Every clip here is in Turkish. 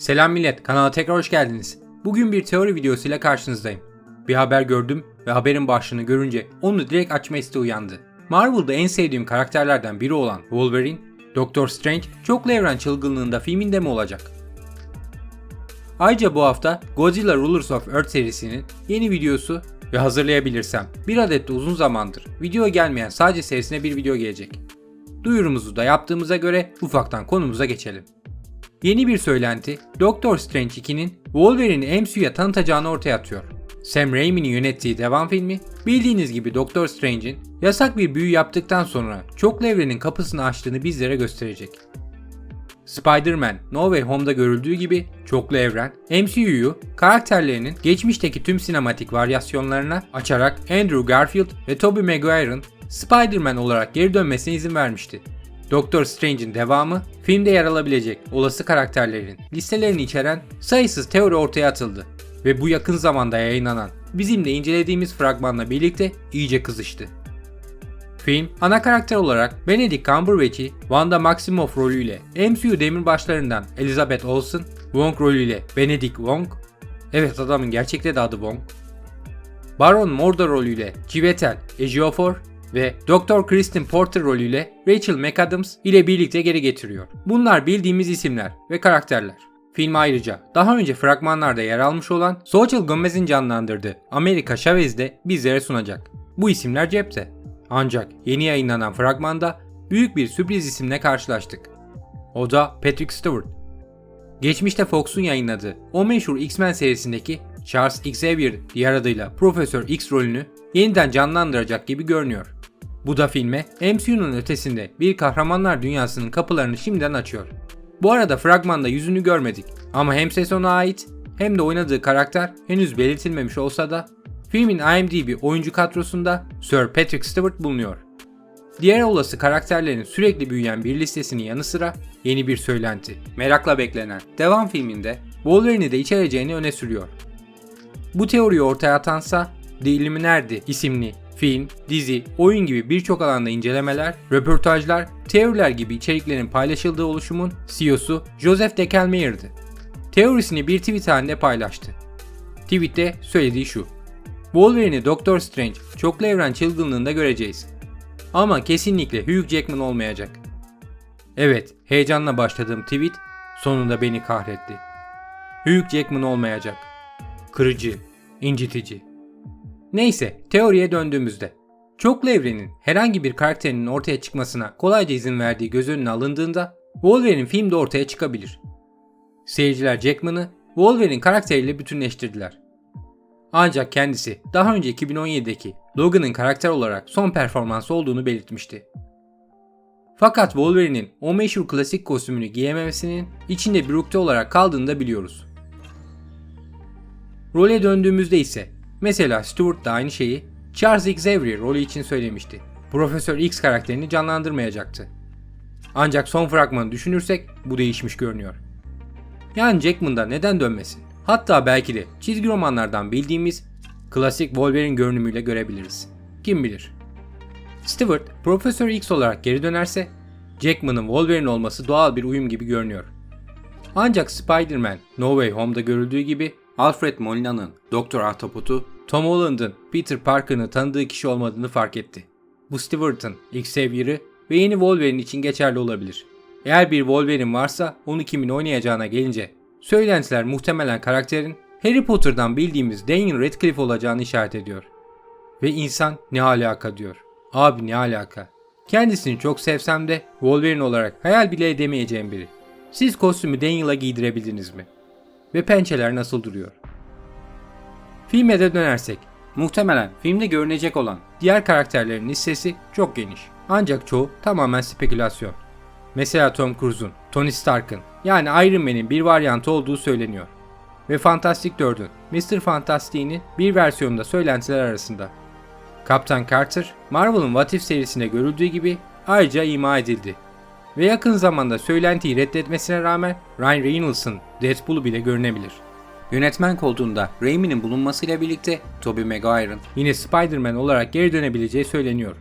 Selam millet, kanala tekrar hoş geldiniz. Bugün bir teori videosuyla karşınızdayım. Bir haber gördüm ve haberin başlığını görünce onu direkt açma isteği uyandı. Marvel'da en sevdiğim karakterlerden biri olan Wolverine, Doctor Strange çoklu evren çılgınlığında filminde mi olacak? Ayrıca bu hafta Godzilla Rulers of Earth serisinin yeni videosu ve hazırlayabilirsem bir adet de uzun zamandır video gelmeyen sadece serisine bir video gelecek. Duyurumuzu da yaptığımıza göre ufaktan konumuza geçelim. Yeni bir söylenti Doctor Strange 2'nin Wolverine'i MCU'ya tanıtacağını ortaya atıyor. Sam Raimi'nin yönettiği devam filmi bildiğiniz gibi Doctor Strange'in yasak bir büyü yaptıktan sonra çoklu evrenin kapısını açtığını bizlere gösterecek. Spider-Man No Way Home'da görüldüğü gibi çoklu evren MCU'yu karakterlerinin geçmişteki tüm sinematik varyasyonlarına açarak Andrew Garfield ve Tobey Maguire'ın Spider-Man olarak geri dönmesine izin vermişti. Doctor Strange'in devamı filmde yer alabilecek olası karakterlerin listelerini içeren sayısız teori ortaya atıldı ve bu yakın zamanda yayınlanan bizim de incelediğimiz fragmanla birlikte iyice kızıştı. Film, ana karakter olarak Benedict Cumberbatch'i Wanda Maximoff rolüyle MCU demirbaşlarından Elizabeth Olsen, Wong rolüyle Benedict Wong, evet adamın gerçekte de adı Wong, Baron Mordo rolüyle Chiwetel Ejiofor ve Dr. Kristen Porter rolüyle Rachel McAdams ile birlikte geri getiriyor. Bunlar bildiğimiz isimler ve karakterler. Film ayrıca daha önce fragmanlarda yer almış olan Social Gomez'in canlandırdığı Amerika Chavez de bizlere sunacak. Bu isimler cepte. Ancak yeni yayınlanan fragmanda büyük bir sürpriz isimle karşılaştık. O da Patrick Stewart. Geçmişte Fox'un yayınladığı o meşhur X-Men serisindeki Charles Xavier diğer adıyla Profesör X rolünü yeniden canlandıracak gibi görünüyor. Bu da filme MCU'nun ötesinde bir kahramanlar dünyasının kapılarını şimdiden açıyor. Bu arada fragmanda yüzünü görmedik ama hem ses ona ait hem de oynadığı karakter henüz belirtilmemiş olsa da filmin IMDb oyuncu kadrosunda Sir Patrick Stewart bulunuyor. Diğer olası karakterlerin sürekli büyüyen bir listesinin yanı sıra yeni bir söylenti, merakla beklenen devam filminde Wolverine'i de içereceğini öne sürüyor. Bu teoriyi ortaya atansa The Illuminati isimli film, dizi, oyun gibi birçok alanda incelemeler, röportajlar, teoriler gibi içeriklerin paylaşıldığı oluşumun CEO'su Joseph Decalmayer'dı. Teorisini bir tweet halinde paylaştı. Tweette söylediği şu. Wolverine'i Doctor Strange çoklu evren çılgınlığında göreceğiz. Ama kesinlikle Hugh Jackman olmayacak. Evet, heyecanla başladığım tweet sonunda beni kahretti. Hugh Jackman olmayacak. Kırıcı, incitici. Neyse, teoriye döndüğümüzde. Çoklu evrenin herhangi bir karakterinin ortaya çıkmasına kolayca izin verdiği göz önüne alındığında Wolverine filmde ortaya çıkabilir. Seyirciler Jackman'ı Wolverine karakteriyle bütünleştirdiler. Ancak kendisi daha önce 2017'deki Logan'ın karakter olarak son performansı olduğunu belirtmişti. Fakat Wolverine'in o meşhur klasik kostümünü giyememesinin içinde bir olarak kaldığını da biliyoruz. Role döndüğümüzde ise mesela Stewart da aynı şeyi Charles Xavier rolü için söylemişti. Profesör X karakterini canlandırmayacaktı. Ancak son fragmanı düşünürsek bu değişmiş görünüyor. Yani Jackman'da neden dönmesin? Hatta belki de çizgi romanlardan bildiğimiz klasik Wolverine görünümüyle görebiliriz. Kim bilir? Stewart, Profesör X olarak geri dönerse Jackman'ın Wolverine olması doğal bir uyum gibi görünüyor. Ancak Spider-Man No Way Home'da görüldüğü gibi Alfred Molina'nın Doktor Ahtapot'u Tom Holland'ın Peter Parker'ını tanıdığı kişi olmadığını fark etti. Bu Stewart'ın Xavier'ı ve yeni Wolverine için geçerli olabilir. Eğer bir Wolverine varsa onu kimin oynayacağına gelince söylentiler muhtemelen karakterin Harry Potter'dan bildiğimiz Daniel Radcliffe olacağını işaret ediyor. Ve insan ne alaka diyor. Abi ne alaka. Kendisini çok sevsem de Wolverine olarak hayal bile edemeyeceğim biri. Siz kostümü Daniel'a giydirebildiniz mi? Ve pençeler nasıl duruyor? Filme de dönersek, muhtemelen filmde görünecek olan diğer karakterlerin listesi çok geniş. Ancak çoğu tamamen spekülasyon. Mesela Tom Cruise'un, Tony Stark'ın yani Iron Man'in bir varyantı olduğu söyleniyor. Ve Fantastic 4'ün, Mr. Fantastic'in bir versiyonunda söylentiler arasında. Kaptan Carter, Marvel'ın What If serisinde görüldüğü gibi ayrıca ima edildi. Ve yakın zamanda söylentiyi reddetmesine rağmen Ryan Reynolds'ın Deadpool'u bile görünebilir. Yönetmen koltuğunda Raimi'nin bulunmasıyla birlikte Tobey Maguire'ın yine Spider-Man olarak geri dönebileceği söyleniyor.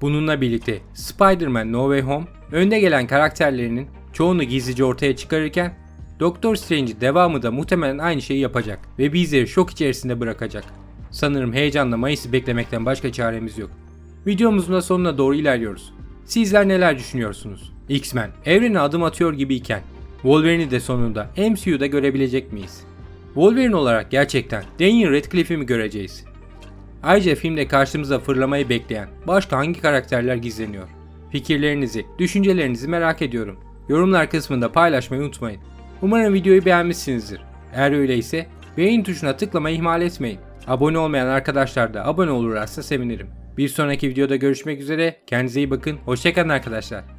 Bununla birlikte Spider-Man No Way Home önde gelen karakterlerinin çoğunu gizlice ortaya çıkarırken Doktor Strange devamı da muhtemelen aynı şeyi yapacak ve bizleri şok içerisinde bırakacak. Sanırım heyecanla Mayıs'ı beklemekten başka çaremiz yok. Videomuzun da sonuna doğru ilerliyoruz. Sizler neler düşünüyorsunuz? X-Men evrene adım atıyor gibiyken Wolverine'i de sonunda MCU'da görebilecek miyiz? Wolverine olarak gerçekten Daniel Radcliffe'i mi göreceğiz? Ayrıca filmde karşımıza fırlamayı bekleyen başka hangi karakterler gizleniyor? Fikirlerinizi, düşüncelerinizi merak ediyorum. Yorumlar kısmında paylaşmayı unutmayın. Umarım videoyu beğenmişsinizdir. Eğer öyleyse beğen tuşuna tıklamayı ihmal etmeyin. Abone olmayan arkadaşlar da abone olurlarsa sevinirim. Bir sonraki videoda görüşmek üzere. Kendinize iyi bakın. Hoşçakalın arkadaşlar.